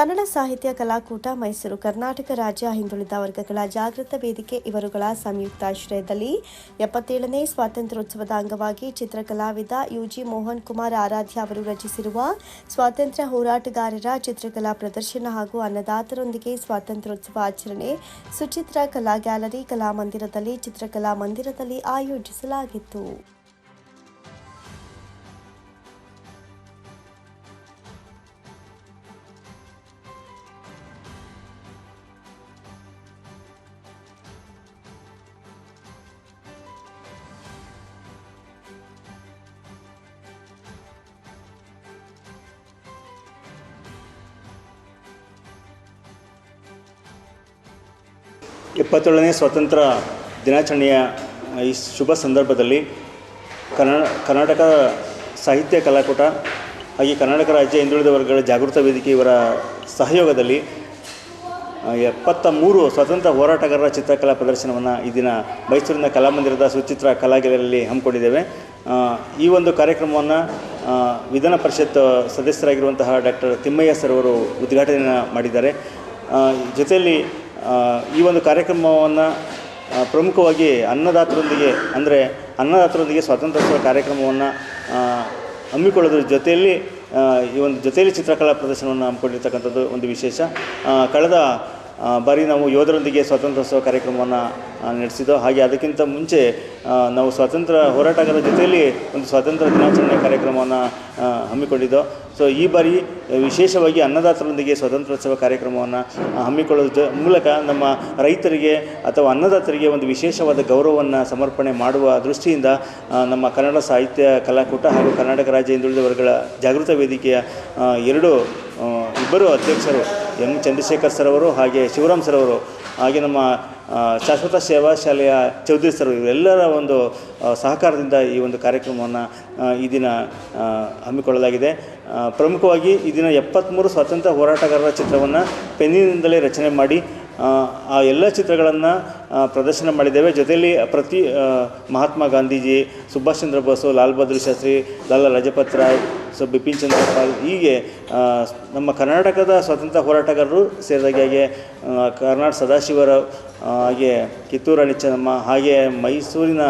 ಕನ್ನಡ ಸಾಹಿತ್ಯ ಕಲಾಕೂಟ ಮೈಸೂರು, ಕರ್ನಾಟಕ ರಾಜ್ಯ ಹಿಂದುಳಿದ ವರ್ಗಗಳ ಜಾಗೃತ ವೇದಿಕೆ ಇವರುಗಳ ಸಂಯುಕ್ತಾಶ್ರಯದಲ್ಲಿ ಎಪ್ಪತ್ತೇಳನೇ ಸ್ವಾತಂತ್ರ್ಯೋತ್ಸವದ ಅಂಗವಾಗಿ ಚಿತ್ರಕಲಾವಿದ ಯುಜಿ ಮೋಹನ್ ಕುಮಾರ್ ಆರಾಧ್ಯ ಅವರು ರಚಿಸಿರುವ ಸ್ವಾತಂತ್ರ್ಯ ಹೋರಾಟಗಾರರ ಚಿತ್ರಕಲಾ ಪ್ರದರ್ಶನ ಹಾಗೂ ಅನ್ನದಾತರೊಂದಿಗೆ ಸ್ವಾತಂತ್ರ್ಯೋತ್ಸವ ಆಚರಣೆ ಸುಚಿತ್ರ ಕಲಾ ಗ್ಯಾಲರಿ ಕಲಾಮಂದಿರದಲ್ಲಿ ಚಿತ್ರಕಲಾ ಮಂದಿರದಲ್ಲಿ ಆಯೋಜಿಸಲಾಗಿತ್ತು. ಎಪ್ಪತ್ತೇಳನೇ ಸ್ವಾತಂತ್ರ್ಯ ದಿನಾಚರಣೆಯ ಈ ಶುಭ ಸಂದರ್ಭದಲ್ಲಿ ಕರ್ನಾಟಕ ಸಾಹಿತ್ಯ ಕಲಾಕೂಟ ಹಾಗೆ ಕರ್ನಾಟಕ ರಾಜ್ಯ ಹಿಂದುಳಿದ ವರ್ಗಗಳ ಜಾಗೃತ ವೇದಿಕೆ ಇವರ ಸಹಯೋಗದಲ್ಲಿ ಎಪ್ಪತ್ತ ಮೂರು ಸ್ವತಂತ್ರ ಹೋರಾಟಗಾರರ ಚಿತ್ರಕಲಾ ಪ್ರದರ್ಶನವನ್ನು ಈ ದಿನ ಮೈಸೂರಿನ ಕಲಾಮಂದಿರದ ಸುಚಿತ್ರ ಕಲಾಗೆಲೆಯಲ್ಲಿ ಹಮ್ಮಿಕೊಂಡಿದ್ದೇವೆ. ಈ ಒಂದು ಕಾರ್ಯಕ್ರಮವನ್ನು ವಿಧಾನ ಪರಿಷತ್ ಸದಸ್ಯರಾಗಿರುವಂತಹ ಡಾಕ್ಟರ್ ತಿಮ್ಮಯ್ಯ ಸರ್ ಅವರು ಉದ್ಘಾಟನೆಯನ್ನು ಮಾಡಿದ್ದಾರೆ. ಜೊತೆಯಲ್ಲಿ ಈ ಒಂದು ಕಾರ್ಯಕ್ರಮವನ್ನು ಪ್ರಮುಖವಾಗಿ ಅನ್ನದಾತರೊಂದಿಗೆ, ಅಂದರೆ ಅನ್ನದಾತರೊಂದಿಗೆ ಸ್ವಾತಂತ್ರ್ಯೋತ್ಸವ ಕಾರ್ಯಕ್ರಮವನ್ನು ಹಮ್ಮಿಕೊಳ್ಳೋದ್ರ ಜೊತೆಯಲ್ಲಿ ಈ ಒಂದು ಜೊತೆಯಲ್ಲಿ ಚಿತ್ರಕಲಾ ಪ್ರದರ್ಶನವನ್ನು ಹಮ್ಮಿಕೊಂಡಿರ್ತಕ್ಕಂಥದ್ದು ಒಂದು ವಿಶೇಷ. ಕಳೆದ ಬಾರಿ ನಾವು ಯೋಧರೊಂದಿಗೆ ಸ್ವಾತಂತ್ರ್ಯೋತ್ಸವ ಕಾರ್ಯಕ್ರಮವನ್ನು ನಡೆಸಿದ್ದೋ ಹಾಗೆ ಅದಕ್ಕಿಂತ ಮುಂಚೆ ನಾವು ಸ್ವಾತಂತ್ರ್ಯ ಹೋರಾಟಗಾರರ ಜೊತೆಯಲ್ಲಿ ಒಂದು ಸ್ವಾತಂತ್ರ್ಯ ದಿನಾಚರಣೆ ಕಾರ್ಯಕ್ರಮವನ್ನು ಹಮ್ಮಿಕೊಂಡಿದ್ದೋ. ಸೊ ಈ ಬಾರಿ ವಿಶೇಷವಾಗಿ ಅನ್ನದಾತರೊಂದಿಗೆ ಸ್ವಾತಂತ್ರ್ಯೋತ್ಸವ ಕಾರ್ಯಕ್ರಮವನ್ನು ಹಮ್ಮಿಕೊಳ್ಳೋದ್ರ ಮೂಲಕ ನಮ್ಮ ರೈತರಿಗೆ ಅಥವಾ ಅನ್ನದಾತರಿಗೆ ಒಂದು ವಿಶೇಷವಾದ ಗೌರವವನ್ನು ಸಮರ್ಪಣೆ ಮಾಡುವ ದೃಷ್ಟಿಯಿಂದ ನಮ್ಮ ಕನ್ನಡ ಸಾಹಿತ್ಯ ಕಲಾಕೂಟ ಹಾಗೂ ಕರ್ನಾಟಕ ರಾಜ್ಯ ಹಿಂದುಳಿದ ವರ್ಗಗಳ ಜಾಗೃತ ವೇದಿಕೆಯ ಎರಡು ಇಬ್ಬರು ಅಧ್ಯಕ್ಷರು ಎಂ ಚಂದ್ರಶೇಖರ್ ಸರ್ ಅವರು ಹಾಗೆ ಶಿವರಾಮ್ ಸರ್ ಅವರು, ಹಾಗೆ ನಮ್ಮ ಶಾಶ್ವತ ಸೇವಾ ಶಾಲೆಯ ಚೌಧರಿ ಸರ್ ಇವರೆಲ್ಲರ ಒಂದು ಸಹಕಾರದಿಂದ ಈ ಒಂದು ಕಾರ್ಯಕ್ರಮವನ್ನು ಈ ದಿನ ಹಮ್ಮಿಕೊಳ್ಳಲಾಗಿದೆ. ಪ್ರಮುಖವಾಗಿ ಈ ದಿನ ಎಪ್ಪತ್ತ್ಮೂರು ಸ್ವಾತಂತ್ರ್ಯ ಹೋರಾಟಗಾರರ ಚಿತ್ರವನ್ನು ಪೆನ್ನಿನಿಂದಲೇ ರಚನೆ ಮಾಡಿ ಆ, ಎಲ್ಲ ಚಿತ್ರಗಳನ್ನು ಪ್ರದರ್ಶನ ಮಾಡಿದ್ದೇವೆ. ಜೊತೆಯಲ್ಲಿ ಪ್ರತಿ ಮಹಾತ್ಮ ಗಾಂಧೀಜಿ ಸುಭಾಷ್ ಚಂದ್ರ ಬೋಸು ಲಾಲ್ ಬಹದ್ದೂರ್ ಶಾಸ್ತ್ರಿ ಲಾಲಾ ಲಜಪತ್ ರಾಯ್ ಸೊ ಬಿಪಿನ್ ಚಂದ್ರ ಪಾಲ್ ಹೀಗೆ ನಮ್ಮ ಕರ್ನಾಟಕದ ಸ್ವಾತಂತ್ರ್ಯ ಹೋರಾಟಗಾರರು ಸೇರಿದಾಗೆ ಹಾಗೆ ಕರ್ನಾಟಕ ಸದಾಶಿವರ ಹಾಗೆ ಕಿತ್ತೂರು ರಾಣಿ ಚೆನ್ನಮ್ಮ ಹಾಗೆ ಮೈಸೂರಿನ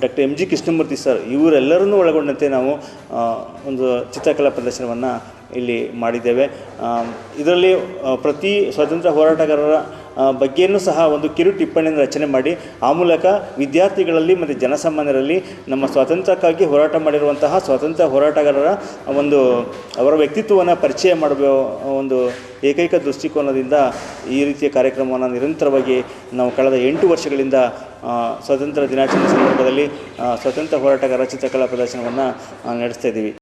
doctor M G Krishnamurthy sir ಇವರೆಲ್ಲರನ್ನೂ ಒಳಗೊಂಡಂತೆ ನಾವು ಒಂದು ಚಿತ್ರಕಲಾ ಪ್ರದರ್ಶನವನ್ನು ಇಲ್ಲಿ ಮಾಡಿದ್ದೇವೆ. ಇದರಲ್ಲಿ ಪ್ರತಿ ಸ್ವಾತಂತ್ರ್ಯ ಹೋರಾಟಗಾರರ ಬಗ್ಗೆಯೂ ಸಹ ಒಂದು ಕಿರು ಟಿಪ್ಪಣಿಯನ್ನು ರಚನೆ ಮಾಡಿ, ಆ ಮೂಲಕ ವಿದ್ಯಾರ್ಥಿಗಳಲ್ಲಿ ಮತ್ತು ಜನಸಾಮಾನ್ಯರಲ್ಲಿ ನಮ್ಮ ಸ್ವಾತಂತ್ರ್ಯಕ್ಕಾಗಿ ಹೋರಾಟ ಮಾಡಿರುವಂತಹ ಸ್ವಾತಂತ್ರ್ಯ ಹೋರಾಟಗಾರರ ಒಂದು, ಅವರ ವ್ಯಕ್ತಿತ್ವವನ್ನು ಪರಿಚಯ ಮಾಡುವ ಒಂದು ಏಕೈಕ ದೃಷ್ಟಿಕೋನದಿಂದ ಈ ರೀತಿಯ ಕಾರ್ಯಕ್ರಮವನ್ನು ನಿರಂತರವಾಗಿ ನಾವು ಕಳೆದ ಎಂಟು ವರ್ಷಗಳಿಂದ ಸ್ವಾತಂತ್ರ್ಯ ದಿನಾಚರಣೆ ಸಂದರ್ಭದಲ್ಲಿ ಸ್ವಾತಂತ್ರ್ಯ ಹೋರಾಟಗಾರರ ಚಿತ್ರಕಲಾ ಪ್ರದರ್ಶನವನ್ನು ನಡೆಸ್ತಾ ಇದ್ದೀವಿ.